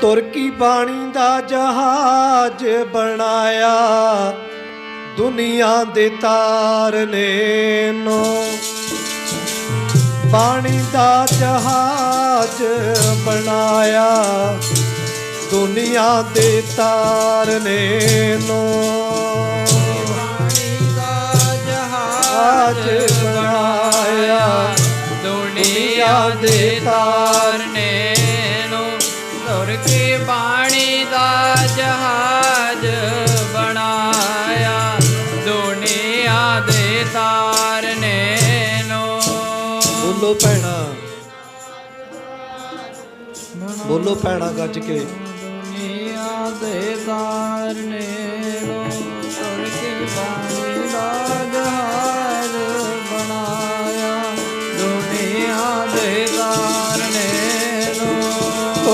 ਤੁਰ ਕੀ ਬਾਣੀ ਦਾ ਜਹਾਜ਼ ਬਣਾਇਆ? ਦੁਨੀਆ ਦੇ ਤਾਰਨੇ ਨੂੰ ਬਾਣੀ ਦਾ ਜਹਾਜ਼ ਬਣਾਇਆ। ਦੁਨੀਆ ਦੇ ਤਾਰਨੇ ਨੂੰ ਪਾਣੀ ਦਾ ਜਹਾਜ਼ ਬਣਾਇਆ। ਦੁਨੀਆ ਦੇ ਤੁਰ ਬਾਣੀ ਦਾ ਜਹਾਜ਼ ਬਣਾਇਆ। ਦੁਨੀਆ ਦੇ ਤਾਰਨੇ ਨੂੰ ਬੋਲੋ ਪੈਣਾ ਬੋਲੋ ਪੈਣਾ ਗੱਜ ਕੇ। ਦੁਨੀਆ ਦੇ ਤਾਰ ਨੇ ਸੁਣ ਕੇ ਬਾਣੀ ਦਾ ਜਹਾਜ਼ ਬਣਾਇਆ। ਦੁਨੀਆ ਦੇ ਤਾਰਨੇ ਨੂੰ